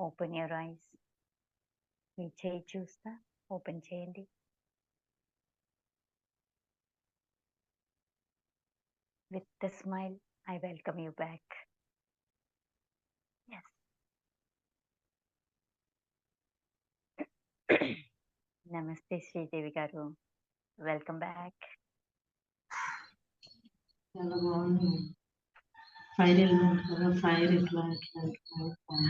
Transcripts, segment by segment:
Open your eyes మీ చేయి చూస్తా open చేయండి with the smile I welcome you back yes నమస్తే శ్రీదేవి గారు వెల్కమ్ బ్యాక్ చాలా బాగుంది ఫైర్ ఎలిమెంట్ కదా ఫైర్ ఇట్లా ఇట్లా ఇట్లా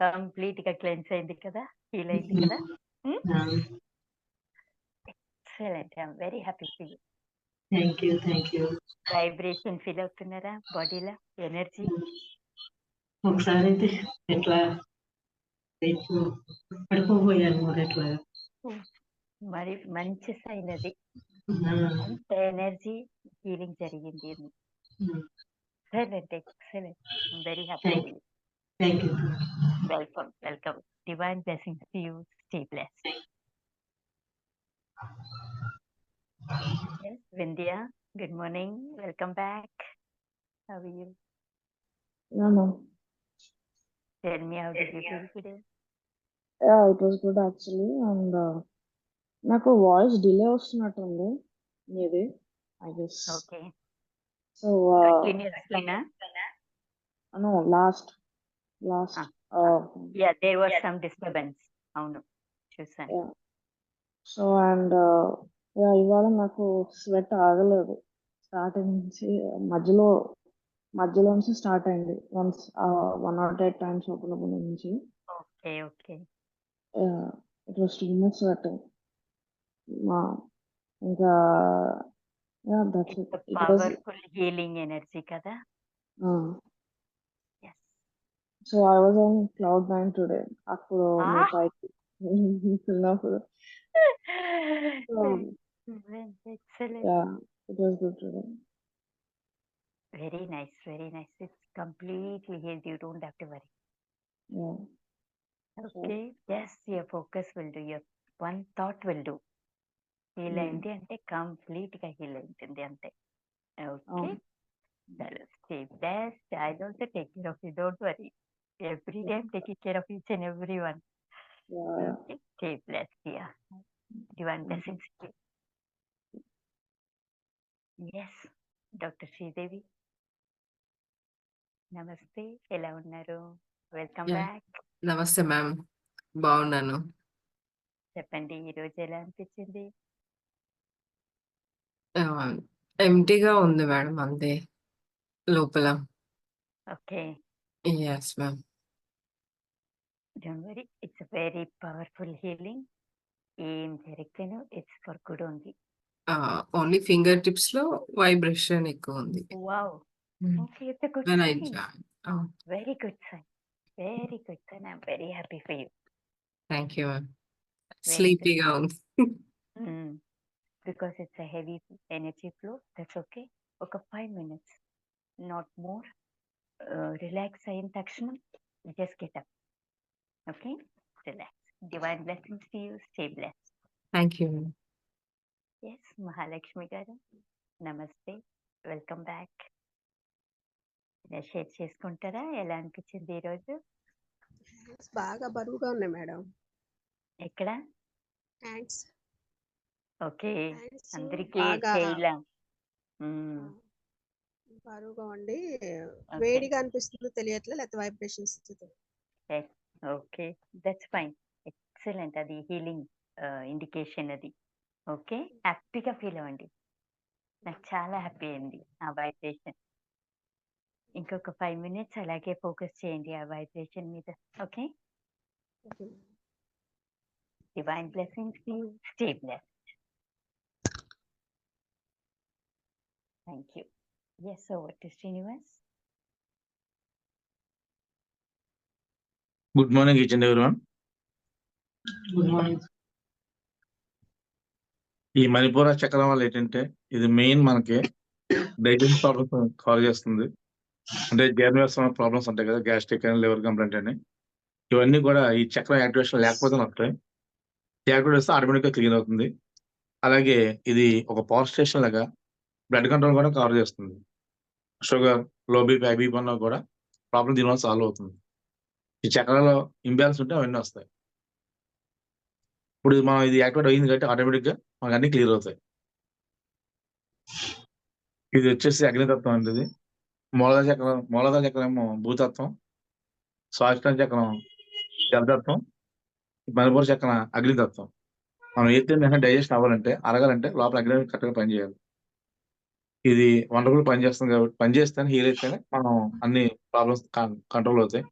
కంప్లీట్గా క్లెన్స్ అయింది కదా? ఫీల్ అయింది కదా? Excellent I'm very happy feel thank you thank you vibration feel అవుతున్నారా? బాడీలో ఎనర్జీ ఒకసారి అయితే ఎట్లా పడిపోయాను మరి ఎట్లా? మరి మంచి సైన్ అది. ఎనర్జీ ఫీలింగ్ జరిగింది excellent excellent very happy thank you welcome welcome divine blessings to you stay bless Yes, Vindhya, good morning. Welcome back. How are you? No, no. Tell me, how did you feel today? Yeah, it was good actually. And uh, నాకు voice delay వస్తున్నట్టుంది. మీది I guess Okay. So? No last last Yeah, there was some disturbance. అవును చూసాను so and ఇవాళ నాకు sweat ఆగలేదు. Starting నుంచి మధ్యలో మధ్యలో నుంచి స్టార్ట్ అయింది. Once one nought eight times open నుంచి. Okay okay it was too much sweat ఇంకా that's it it was powerful healing energy కదా yes so I was on cloud nine today అప్పుడు Ah. మీ పైకి వెళ్ళినప్పుడు excellent yeah it was good today very nice very nice it's completely healed you don't have to worry yeah Okay. Yes, your focus will do. Your one thought will do. Heal. అయింది అంటే కంప్లీట్గా heal అయింది అంతే okay stay best I don't take care of you don't worry every time taking care of each and every one yeah okay stay blessed yeah divine blessings yes doctor Sridevi నమస్తే ఎలా ఉన్నారు welcome. Back నమస్తే ma'am బాగున్నాను చెప్పండి ఈ రోజు ఎలా అనిపించింది ఎంటీగా ఉంది మేడం అంతే లోపల. Okay. Yes ma'am don't worry it's very powerful healing ఏం జరిగితేనో it's for good only only finger టిప్స్లో vibration ఎక్కువ ఉంది. Wow okay it's good sign joined. Oh, very good sign very good sign I'm very happy for you ma'am good. స్లీపీగా ఉంది. Because it's a heavy energy flow that's okay ఒక five minutes not more relax అయిన తక్షణం just get up okay relax divine blessings to you stay bless thank you yes Mahalakshmi garu. నమస్తే welcome back share చేసుకుంటారా? ఎలా అనిపించింది ఈరోజు బాగా బరువుగా ఉన్నాయి మేడం. ఎక్కడ? Hands okay. అందరికీ బాగా చేయలా. బరువుగా ఉండి వేడిగా అనిపిస్తుందో తెలియట్లే లేకపోతే vibrations okay. That's fine. Excellent అది హీలింగ్ ఇండికేషన్ అది. ఓకే. హ్యాపీగా ఫీల్ అవ్వండి. నాకు చాలా హ్యాపీ అయింది ఆ వైబ్రేషన్. ఇంకొక ఫైవ్ మినిట్స్ అలాగే ఫోకస్ చేయండి ఆ వైబ్రేషన్ మీద. Okay? Divine blessings stay blessed. Thank you yes over to Srinivas good morning each and everyone good morning ఈ మణిపూర చక్రం వల్ల ఏంటంటే ఇది మెయిన్ మనకి డైజెషన్ ప్రాబ్లమ్స్ కాల్ చేస్తుంది. అంటే జీర్ణవ్యవస్థ ప్రాబ్లమ్స్ ఉంటాయి కదా గ్యాస్ట్రిక్ అని లివర్ కంప్లైంట్ అని. ఇవన్నీ కూడా ఈ చక్రం యాక్టివేషన్ లేకపోతే వస్తాయి యాక్టివేట్ వస్తే ఆటోమేటిక్గా క్లీన్ అవుతుంది. అలాగే ఇది ఒక పవర్ స్టేషన్ లాగా బ్లడ్ కంట్రోల్ కూడా కవర్ చేస్తుంది. షుగర్లో బీపీ హై బీపీ ఉన్నా కూడా ప్రాబ్లం దీనివల్ల సాల్వ్ అవుతుంది. ఈ చక్రాలో ఇంబ్యాలెన్స్ ఉంటే అవన్నీ వస్తాయి. ఇప్పుడు మనం ఇది యాక్టివేట్ అయింది కాబట్టి ఆటోమేటిక్గా మనకు అన్ని క్లియర్ అవుతాయి. ఇది వచ్చేసి అగ్నితత్వం అండి ఇది. మూలధ చక్రం మూలధ చక్రం ఏమో భూతత్వం స్వాధిష్టాన చక్రం జలతత్వం మణిపూర్ చక్రం అగ్నితత్వం. మనం ఏది డైజెస్ట్ డైజెషన్ అవ్వాలంటే అరగాలంటే లోపల అగ్ని కరెక్ట్గా పనిచేయాలి. ఇది వండర్ఫుల్ పని చేస్తుంది కాబట్టి పనిచేస్తేనే హీల్ అయితేనే మనం అన్ని ప్రాబ్లమ్స్ కంట్రోల్ అవుతాయి.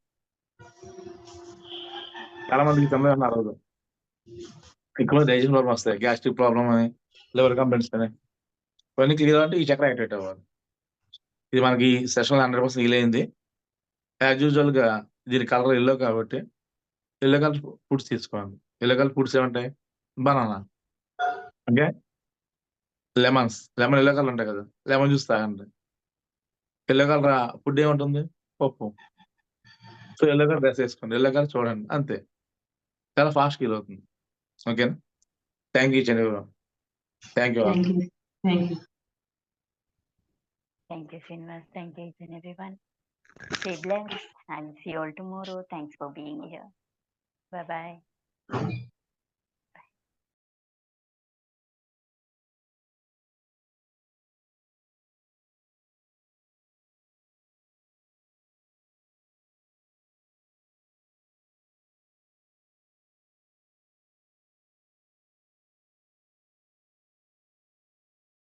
చాలా మందికి తొమ్మిది ఉన్న అరవదు ఎక్కువ డైజెషన్ ప్రాబ్లమ్ వస్తాయి గ్యాస్ట్రిక్ ప్రాబ్లమ్ అని లివర్ కంప్లైంట్స్ అని. ఇవన్నీ క్లియర్ అంటే ఈ చక్ర యాక్టివేట్ అవ్వాలి. ఇది మనకి సెషన్ హండ్రెడ్ పర్సెంట్ హీల్ అయింది. యాజ్ యూజువల్గా దీని కలర్ ఎల్లో కాబట్టి ఎల్లో కలర్ ఫుడ్స్ తీసుకోండి ఎల్లో కలర్ ఫుడ్స్ ఏమంటాయి? బనానా అంటే లెమన్స్ లెమన్ ఎల్లో కలర్ ఉంటాయి కదా లెమన్ జ్యూస్ తాగండి ఎల్లో కలర్ ఫుడ్ ఏముంటుంది పప్పు సో ఎల్లో కలర్ డ్రెస్ వేసుకోండి ఎల్లో కలర్ చూడండి అంతే చాలా ఫాస్ట్ హీల్ అవుతుంది ఓకేనా thank you Chandra thank you thank you thank you Thank you, Srinivas. Thank you, each and everyone. Stay blessed and see you all tomorrow. Thanks for being here. Bye bye.